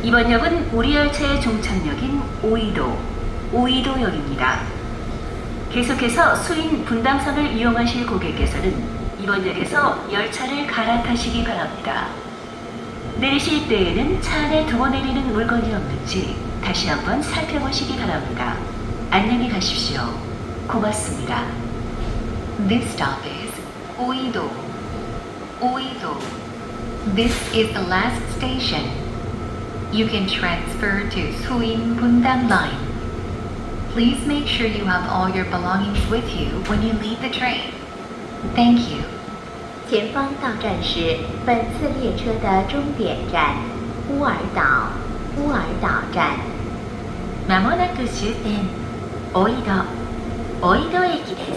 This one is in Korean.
이번 역은 우리 열차의 종착역인 오이도, 오이도역입니다. 계속해서 수인 분당선을 이용하실 고객께서는 이번 역에서 열차를 갈아타시기 바랍니다. 내리실 때에는 차 안에 두고 내리는 물건이 없는지 다시 한번 살펴보시기 바랍니다. 안녕히 가십시오. 고맙습니다. This stop is Oido. Oido. This is the last station. You can transfer to Suin Bundang Line. Please make sure you have all your belongings with you when you leave the train. Thank you. 前方到站是本次列车的终点站乌尔岛，乌尔岛站。まもなく終点、オイド、オイド駅です。